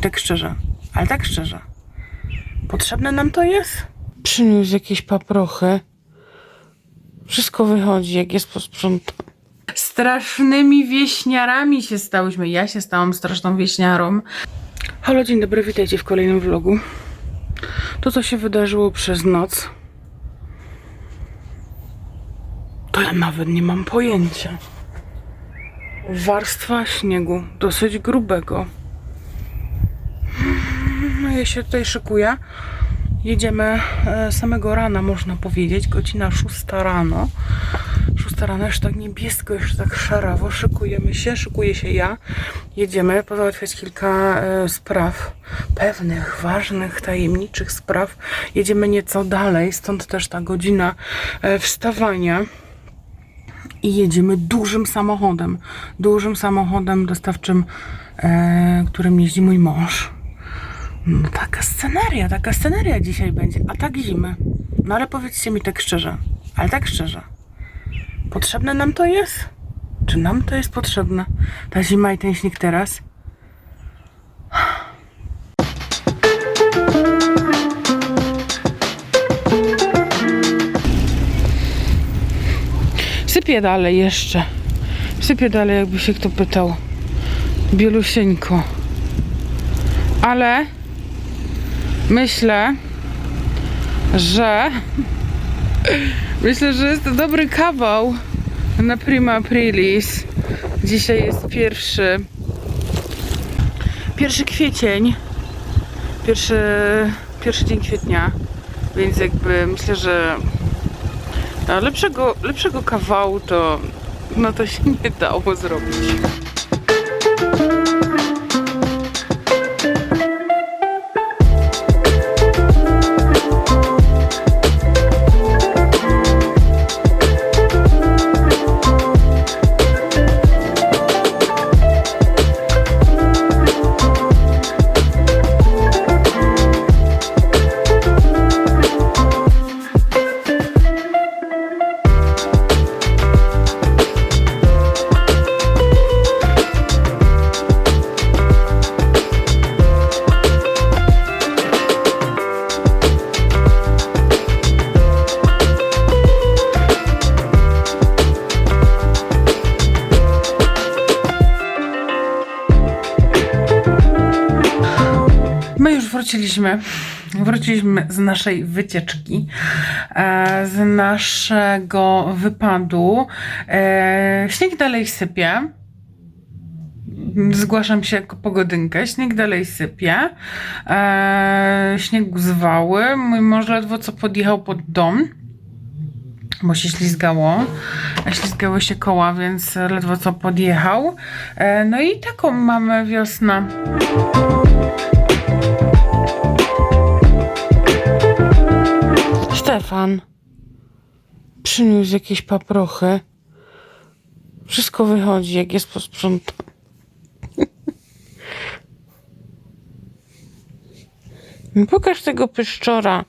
Tak szczerze, ale tak szczerze. Potrzebne nam to jest? Przyniósł jakieś paprochy. Wszystko wychodzi, jak jest posprzątane. Strasznymi wieśniarami się stałyśmy. Ja się stałam straszną wieśniarą. Halo, dzień dobry, witajcie w kolejnym vlogu. To, co się wydarzyło przez noc, to ja nawet nie mam pojęcia. Warstwa śniegu, dosyć grubego. Ja się tutaj szykuję. Jedziemy e, samego rana, można powiedzieć. Godzina 6 rano. 6 rano, już tak niebiesko, już tak szarawo. Szykujemy się, szykuje się ja. Jedziemy pozałatwiać kilka e, spraw. Pewnych, ważnych, tajemniczych spraw. Jedziemy nieco dalej, stąd też ta godzina e, wstawania i jedziemy dużym samochodem. Dużym samochodem dostawczym, e, którym jeździ mój mąż. No taka sceneria, taka sceneria dzisiaj będzie, a tak zimy. No ale powiedzcie mi tak szczerze, ale tak szczerze. Potrzebne nam to jest? Czy nam to jest potrzebne? Ta zima i ten śnieg teraz? Sypię dalej jeszcze. Sypię dalej, jakby się kto pytał. Bielusieńko. Ale myślę, że myślę, że jest to dobry kawał na prima aprilis. Dzisiaj jest pierwszy pierwszy kwiecień. Pierwszy, pierwszy dzień kwietnia. Więc jakby myślę, że lepszego, lepszego kawału to no to się nie dało zrobić. Wróciliśmy. Wróciliśmy z naszej wycieczki, e, z naszego wypadu. E, Śnieg dalej sypie. Zgłaszam się jako pogodynkę. Śnieg dalej sypie. E, śnieg zwały. Mój mąż ledwo co podjechał pod dom bo się ślizgało. Ślizgały się koła, więc ledwo co podjechał. No i taką mamy wiosnę. Stefan przyniósł jakieś paprochy. Wszystko wychodzi, jak jest posprzątane. Pokaż tego pyszczora.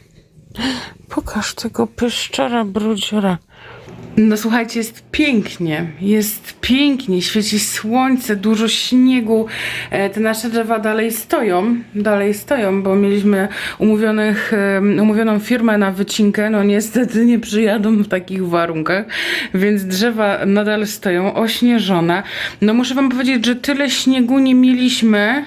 Pokaż tego pyszczora, brudziora. No słuchajcie, jest pięknie, jest pięknie, świeci słońce, dużo śniegu. E, Te nasze drzewa dalej stoją, dalej stoją, bo mieliśmy umówionych, umówioną firmę na wycinkę. No niestety nie przyjadą w takich warunkach, więc drzewa nadal stoją, ośnieżone. No muszę wam powiedzieć, że tyle śniegu nie mieliśmy.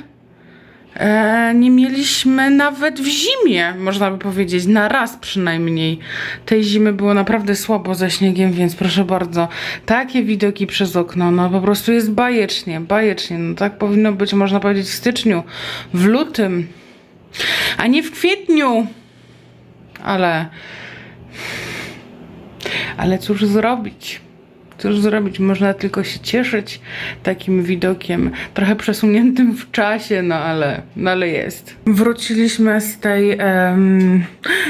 E, nie mieliśmy nawet w zimie, można by powiedzieć, na raz przynajmniej. Tej zimy było naprawdę słabo ze śniegiem, więc proszę bardzo, takie widoki przez okno, no po prostu jest bajecznie, bajecznie. No tak powinno być, można powiedzieć, w styczniu, w lutym, a nie w kwietniu. Ale, ale cóż zrobić? Cóż zrobić? Można tylko się cieszyć takim widokiem, trochę przesuniętym w czasie, no ale, no ale jest. Wróciliśmy z tej, em,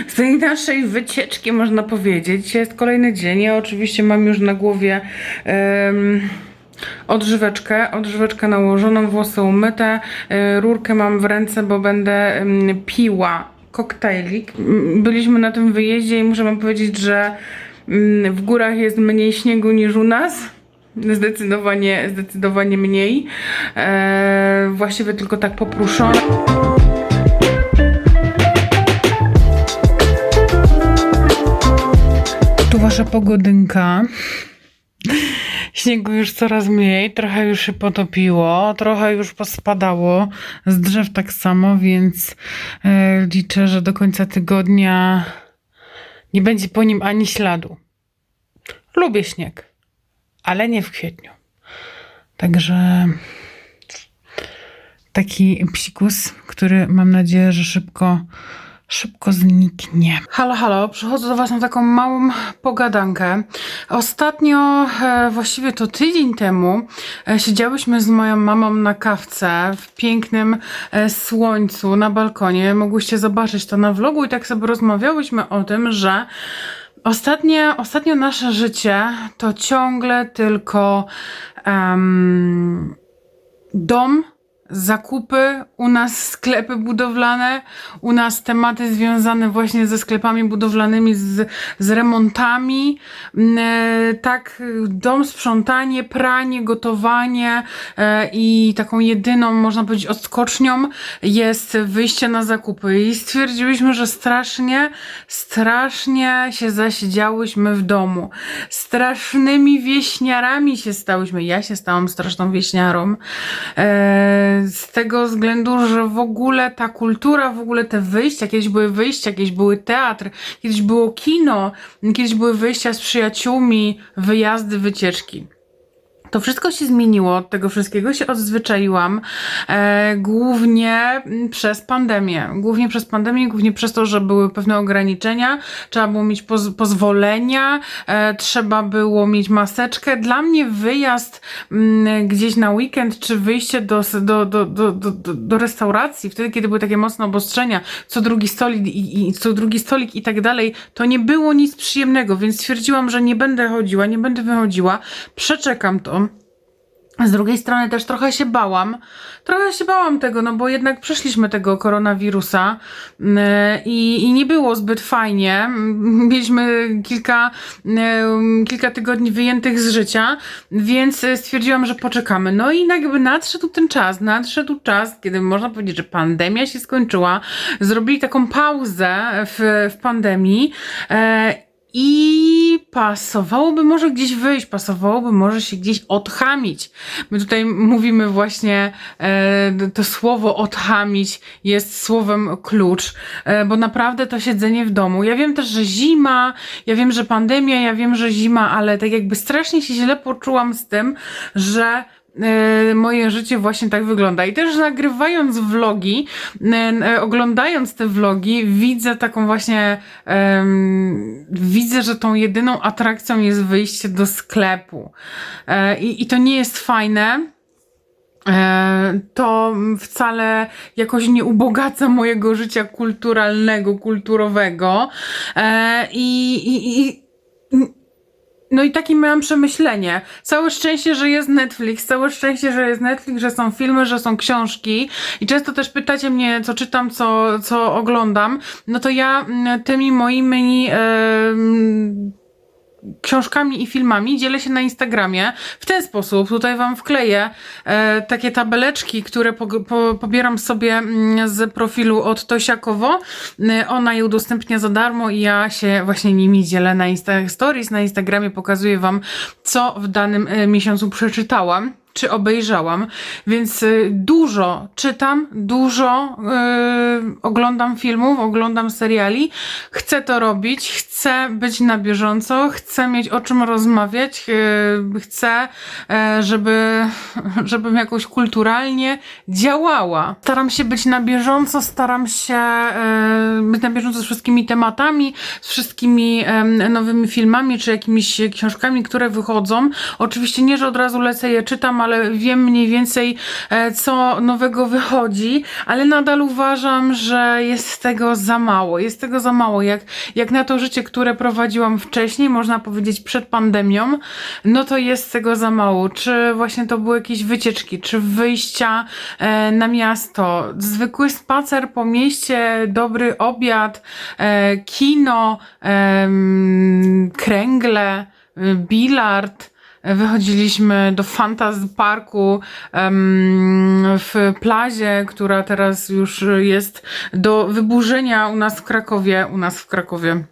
z tej naszej wycieczki, można powiedzieć. Jest kolejny dzień. Ja oczywiście mam już na głowie em, odżyweczkę, odżyweczkę nałożoną, włosy umyte, rurkę mam w ręce, bo będę piła koktajlik. Byliśmy na tym wyjeździe i muszę wam powiedzieć, że w górach jest mniej śniegu niż u nas. Zdecydowanie, zdecydowanie mniej. E, właściwie tylko tak popruszone. Tu wasza pogodynka. Śniegu już coraz mniej, trochę już się potopiło, trochę już pospadało, z drzew tak samo, więc e, liczę, że do końca tygodnia nie będzie po nim ani śladu. Lubię śnieg, ale nie w kwietniu. Także taki psikus, który mam nadzieję, że szybko, szybko zniknie. Halo, halo, przychodzę do Was na taką małą pogadankę. Ostatnio, e, właściwie to tydzień temu, e, siedziałyśmy z moją mamą na kawce w pięknym e, słońcu na balkonie. Mogłyście zobaczyć to na vlogu i tak sobie rozmawiałyśmy o tym, że Ostatnie, ostatnio nasze życie to ciągle tylko em, dom, zakupy, u nas sklepy budowlane, u nas tematy związane właśnie ze sklepami budowlanymi, z, z remontami, Mm, e, tak, dom, sprzątanie, pranie, gotowanie e, i taką jedyną, można powiedzieć, odskocznią jest wyjście na zakupy i stwierdziłyśmy, że strasznie, strasznie się zasiedziałyśmy w domu. Strasznymi wieśniarami się stałyśmy. Ja się stałam straszną wieśniarą. E, z tego względu, że w ogóle ta kultura, w ogóle te wyjścia, kiedyś były wyjścia, kiedyś były teatr, kiedyś było kino, kiedyś były wyjścia z przyjaciółmi, wyjazdy, wycieczki. To wszystko się zmieniło, od tego wszystkiego się odzwyczaiłam, e, głównie przez pandemię. Głównie przez pandemię, głównie przez to, że były pewne ograniczenia, trzeba było mieć poz pozwolenia, e, trzeba było mieć maseczkę. Dla mnie wyjazd mm, gdzieś na weekend, czy wyjście do, do, do, do, do- do restauracji, wtedy, kiedy były takie mocne obostrzenia, co drugi stolik i, i co drugi stolik i tak dalej, to nie było nic przyjemnego, więc stwierdziłam, że nie będę chodziła, nie będę wychodziła, przeczekam to. Z drugiej strony też trochę się bałam. Trochę się bałam tego, no bo jednak przeszliśmy tego koronawirusa mm, i, i nie było zbyt fajnie. Mm, Mieliśmy kilka, mm, kilka tygodni wyjętych z życia, więc stwierdziłam, że poczekamy. No i jakby nadszedł ten czas, nadszedł czas, kiedy można powiedzieć, że pandemia się skończyła. Zrobili taką pauzę w, w pandemii. I pasowałoby może gdzieś wyjść, pasowałoby może się gdzieś odchamić. My tutaj mówimy właśnie, e, to słowo odchamić jest słowem klucz, e, bo naprawdę to siedzenie w domu. Ja wiem też, że zima, ja wiem, że pandemia, ja wiem, że zima, ale tak jakby strasznie się źle poczułam z tym, że moje życie właśnie tak wygląda. I też nagrywając vlogi, e, e, oglądając te vlogi, widzę taką właśnie, em, widzę, że tą jedyną atrakcją jest wyjście do sklepu. E, I, I to nie jest fajne. E, To wcale jakoś nie ubogaca mojego życia kulturalnego, kulturowego. E, I, i, i no i takie miałam przemyślenie. Całe szczęście, że jest Netflix, całe szczęście, że jest Netflix, że są filmy, że są książki i często też pytacie mnie, co czytam, co, co oglądam. No to ja mm, tymi moimi em, książkami i filmami dzielę się na Instagramie w ten sposób. Tutaj Wam wkleję e, takie tabeleczki, które po, po, pobieram sobie mm, z profilu od Tosiakowo. E, Ona je udostępnia za darmo i ja się właśnie nimi dzielę na Insta Stories. Na Instagramie pokazuję Wam, co w danym e, miesiącu przeczytałam czy obejrzałam, więc y, dużo czytam, dużo y, oglądam filmów, oglądam seriali. Chcę to robić, chcę być na bieżąco, chcę mieć o czym rozmawiać, y, chcę, y, żeby, żebym jakoś kulturalnie działała. Staram się być na bieżąco, staram się y, być na bieżąco z wszystkimi tematami, z wszystkimi em, nowymi filmami, czy jakimiś książkami, które wychodzą. Oczywiście nie, że od razu lecę je czytam, ale wiem mniej więcej, e, co nowego wychodzi, ale nadal uważam, że jest tego za mało. Jest tego za mało. Jak, jak na to życie, które prowadziłam wcześniej, można powiedzieć przed pandemią, no to jest tego za mało. Czy właśnie to były jakieś wycieczki, czy wyjścia e, na miasto, zwykły spacer po mieście, dobry obiad, e, kino, kręgle, bilard, wychodziliśmy do Fantasy Parku w plazie, która teraz już jest do wyburzenia u nas w Krakowie, u nas w Krakowie,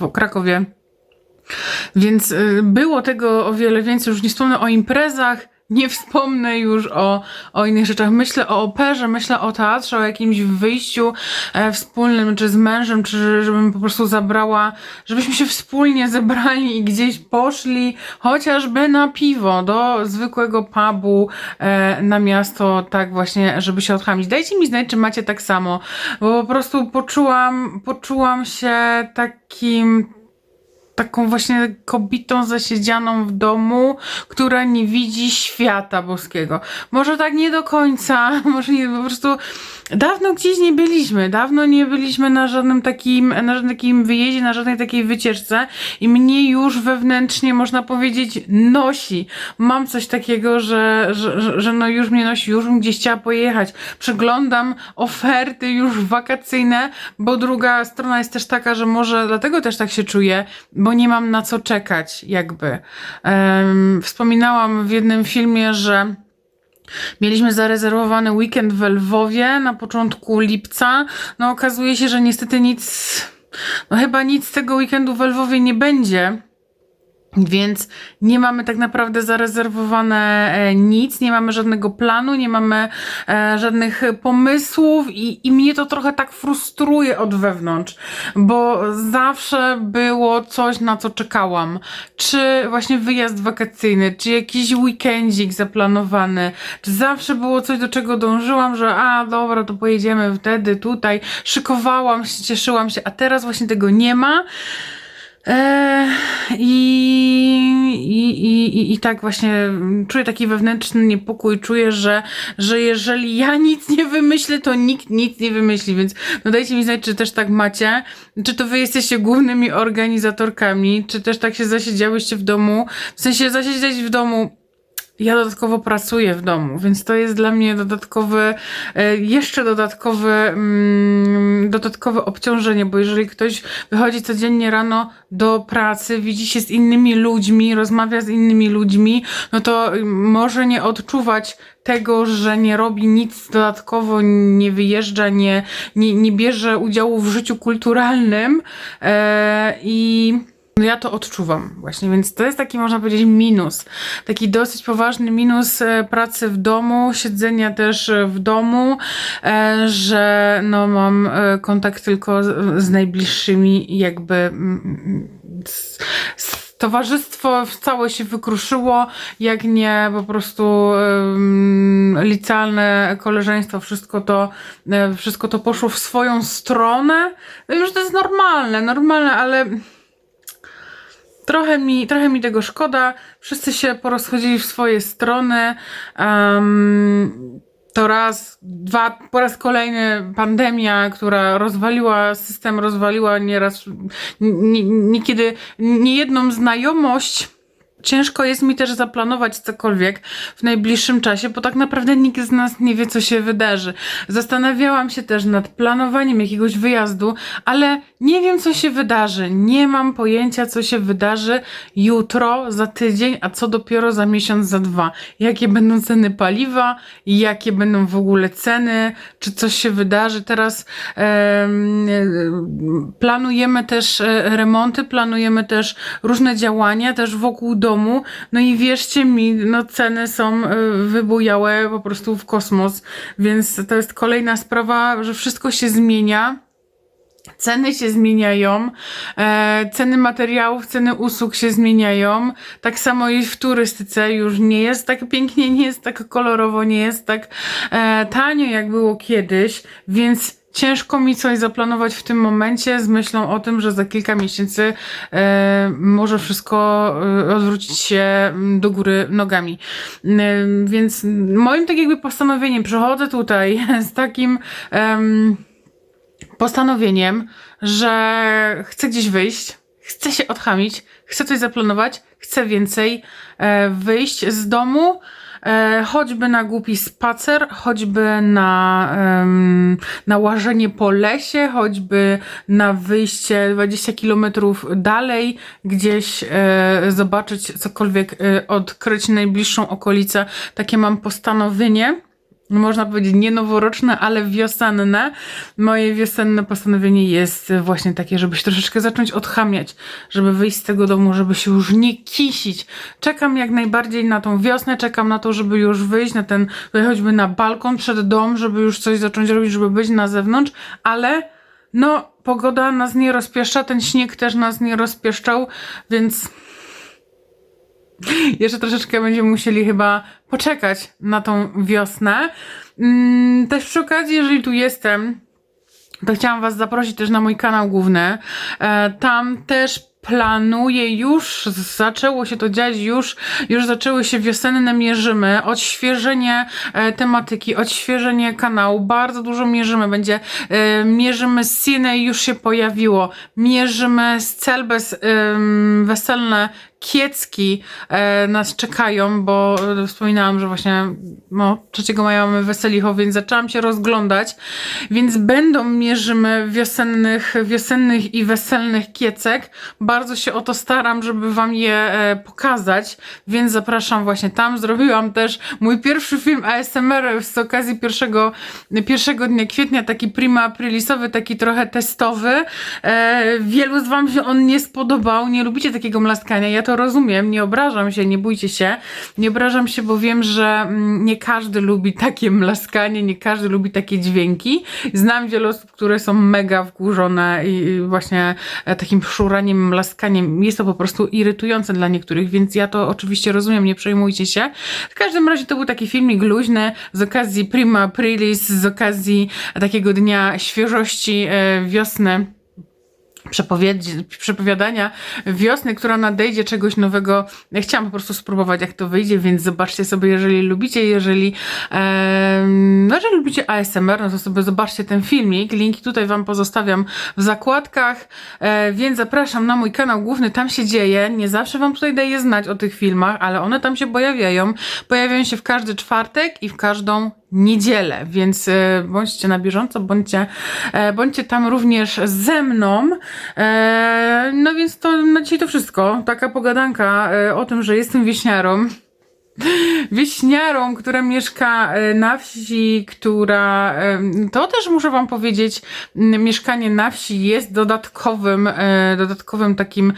w Krakowie. Więc y, było tego o wiele więcej, już nie wspomnę o imprezach, nie wspomnę już o, o innych rzeczach. Myślę o operze, myślę o teatrze, o jakimś wyjściu e, wspólnym, czy z mężem, czy żebym po prostu zabrała, żebyśmy się wspólnie zebrali i gdzieś poszli, chociażby na piwo, do zwykłego pubu e, na miasto, tak właśnie, żeby się odchamić. Dajcie mi znać, czy macie tak samo, bo po prostu poczułam, poczułam się takim taką właśnie kobietą zasiedzianą w domu, która nie widzi świata boskiego. Może tak nie do końca, może nie, po prostu dawno gdzieś nie byliśmy, dawno nie byliśmy na żadnym takim, na żadnym takim wyjeździe, na żadnej takiej wycieczce i mnie już wewnętrznie, można powiedzieć, nosi. Mam coś takiego, że, że, że, no już mnie nosi, już bym gdzieś chciała pojechać. Przeglądam oferty już wakacyjne, bo druga strona jest też taka, że może dlatego też tak się czuję, bo nie mam na co czekać, jakby. Em, wspominałam w jednym filmie, że Mieliśmy zarezerwowany weekend w Lwowie na początku lipca. No okazuje się, że niestety nic, no chyba nic z tego weekendu w Lwowie nie będzie. Więc nie mamy tak naprawdę zarezerwowane e, nic, nie mamy żadnego planu, nie mamy e, żadnych pomysłów i, i mnie to trochę tak frustruje od wewnątrz, bo zawsze było coś, na co czekałam. Czy właśnie wyjazd wakacyjny, czy jakiś weekendzik zaplanowany, czy zawsze było coś, do czego dążyłam, że a dobra, to pojedziemy wtedy, tutaj, szykowałam się, cieszyłam się, a teraz właśnie tego nie ma. I, i, i, I tak właśnie czuję taki wewnętrzny niepokój, czuję, że, że jeżeli ja nic nie wymyślę, to nikt nic nie wymyśli, więc no dajcie mi znać, czy też tak macie, czy to wy jesteście głównymi organizatorkami, czy też tak się zasiedziałyście w domu, w sensie zasiedzieć w domu ja dodatkowo pracuję w domu, więc to jest dla mnie dodatkowy, e, jeszcze dodatkowy, mm, dodatkowe obciążenie, bo jeżeli ktoś wychodzi codziennie rano do pracy, widzi się z innymi ludźmi, rozmawia z innymi ludźmi, no to może nie odczuwać tego, że nie robi nic dodatkowo, nie wyjeżdża, nie, nie, nie bierze udziału w życiu kulturalnym e, i no ja to odczuwam właśnie, więc to jest taki, można powiedzieć, minus. Taki dosyć poważny minus e, pracy w domu, siedzenia też e, w domu, e, że no mam kontakt tylko z, najbliższymi, jakby z, z towarzystwo całe się wykruszyło, jak nie po prostu um, licealne koleżeństwo, wszystko to, wszystko to poszło w swoją stronę. No Już to jest normalne, normalne, ale trochę mi, trochę mi tego szkoda. Wszyscy się porozchodzili w swoje strony. Um, to raz, dwa, po raz kolejny pandemia, która rozwaliła system, rozwaliła nieraz, nie- niekiedy niejedną znajomość. Ciężko jest mi też zaplanować cokolwiek w najbliższym czasie, bo tak naprawdę nikt z nas nie wie, co się wydarzy. Zastanawiałam się też nad planowaniem jakiegoś wyjazdu, ale nie wiem, co się wydarzy. Nie mam pojęcia, co się wydarzy jutro, za tydzień, a co dopiero za miesiąc, za dwa. Jakie będą ceny paliwa, jakie będą w ogóle ceny, czy coś się wydarzy. Teraz em, planujemy też e, remonty, planujemy też różne działania, też wokół domu. No i wierzcie mi, no ceny są e, wybujałe po prostu w kosmos, więc to jest kolejna sprawa, że wszystko się zmienia. Ceny się zmieniają, e, ceny materiałów, ceny usług się zmieniają. Tak samo jest w turystyce, już nie jest tak pięknie, nie jest tak kolorowo, nie jest tak e, tanio, jak było kiedyś, więc ciężko mi coś zaplanować w tym momencie z myślą o tym, że za kilka miesięcy e, może wszystko e, odwrócić się mm, do góry nogami. E, więc moim tak jakby postanowieniem przychodzę tutaj z takim. em, postanowieniem, że chcę gdzieś wyjść, chcę się odchamić, chcę coś zaplanować, chcę więcej wyjść z domu choćby na głupi spacer, choćby na, na łażenie po lesie, choćby na wyjście 20 kilometrów dalej, gdzieś e, zobaczyć cokolwiek, e, odkryć najbliższą okolicę. Takie mam postanowienie można powiedzieć nie noworoczne, ale wiosenne. Moje wiosenne postanowienie jest właśnie takie, żeby się troszeczkę zacząć odchamiać, żeby wyjść z tego domu, żeby się już nie kisić. Czekam jak najbardziej na tą wiosnę, czekam na to, żeby już wyjść na ten, choćby na balkon przed dom, żeby już coś zacząć robić, żeby być na zewnątrz, ale no, pogoda nas nie rozpieszcza, ten śnieg też nas nie rozpieszczał, więc jeszcze troszeczkę będziemy musieli chyba poczekać na tą wiosnę. Mm, też przy okazji, jeżeli tu jestem, to chciałam Was zaprosić też na mój kanał główny. E, tam też planuję już, zaczęło się to dziać już, już zaczęły się wiosenne mierzymy, odświeżenie e, tematyki, odświeżenie kanału, bardzo dużo mierzymy, będzie e, mierzymy z Cine już się pojawiło, mierzymy z Celbes weselne kiecki e, nas czekają, bo e, wspominałam, że właśnie no, 3 maja mamy weselicho, więc zaczęłam się rozglądać, więc będą mierzymy wiosennych, wiosennych i weselnych kiecek. Bardzo się o to staram, żeby wam je e, pokazać, więc zapraszam właśnie tam. Zrobiłam też mój pierwszy film ASMR z okazji pierwszego, pierwszego dnia kwietnia, taki prima aprilisowy, taki trochę testowy. E, wielu z wam się on nie spodobał, nie lubicie takiego mlaskania, ja to rozumiem, nie obrażam się, nie bójcie się. Nie obrażam się, bo wiem, że mm, nie każdy lubi takie mlaskanie, nie każdy lubi takie dźwięki. Znam wiele osób, które są mega wkurzone i właśnie e, takim szuraniem, mlaskaniem. Jest to po prostu irytujące dla niektórych, więc ja to oczywiście rozumiem, nie przejmujcie się. W każdym razie to był taki filmik luźny z okazji Prima Aprilis, z okazji takiego dnia świeżości e, wiosny przepowiadania wiosny, która nadejdzie czegoś nowego. Ja chciałam po prostu spróbować, jak to wyjdzie, więc zobaczcie sobie, jeżeli lubicie, jeżeli, em, no, jeżeli lubicie ASMR, no to sobie zobaczcie ten filmik. Linki tutaj Wam pozostawiam w zakładkach, e, więc zapraszam na mój kanał główny, tam się dzieje. Nie zawsze Wam tutaj daję znać o tych filmach, ale one tam się pojawiają. Pojawiają się w każdy czwartek i w każdą niedzielę, więc e, bądźcie na bieżąco, bądźcie, e, bądźcie tam również ze mną. E, No więc to na dzisiaj to wszystko. Taka pogadanka o tym, że jestem wieśniarą. Wieśniarą, która mieszka na wsi, która to też muszę wam powiedzieć, mieszkanie na wsi jest dodatkowym, dodatkowym takim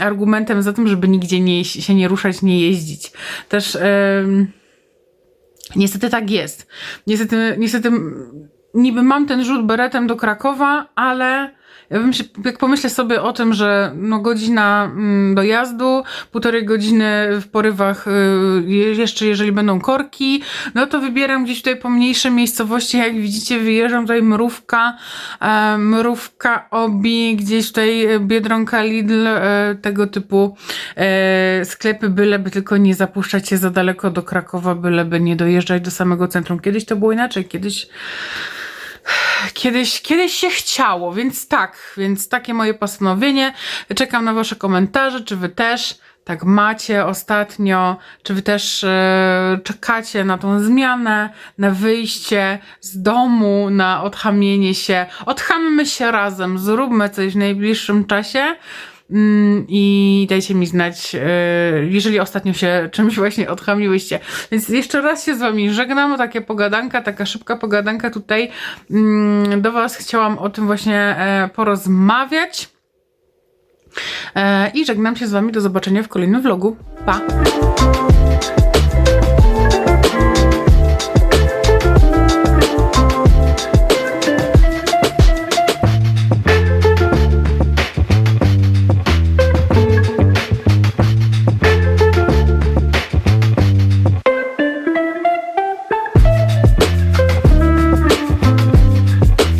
argumentem za tym, żeby nigdzie nie, się nie ruszać, nie jeździć. Też Niestety tak jest. Niestety, niestety niby mam ten rzut beretem do Krakowa, ale ja bym się, jak pomyślę sobie o tym, że no godzina mm, dojazdu, półtorej godziny w porywach, y, je- jeszcze jeżeli będą korki, no to wybieram gdzieś tutaj pomniejsze miejscowości, jak widzicie wyjeżdżam tutaj Mrówka, e, Mrówka, Obi, gdzieś tutaj e, Biedronka, Lidl, e, tego typu sklepy, byleby tylko nie zapuszczać się za daleko do Krakowa, byleby nie dojeżdżać do samego centrum. Kiedyś to było inaczej, kiedyś Kiedyś, kiedyś się chciało, więc tak, więc takie moje postanowienie. Czekam na Wasze komentarze, czy Wy też tak macie ostatnio, czy Wy też e, czekacie na tą zmianę, na wyjście z domu, na odchamienie się. Odchammy się razem, zróbmy coś w najbliższym czasie. Mm, I dajcie mi znać, e, jeżeli ostatnio się czymś właśnie odchamiłyście. Więc jeszcze raz się z Wami żegnam. Takie pogadanka, taka szybka pogadanka tutaj mm, do Was chciałam o tym właśnie e, porozmawiać. E, I żegnam się z Wami. Do zobaczenia w kolejnym vlogu. Pa!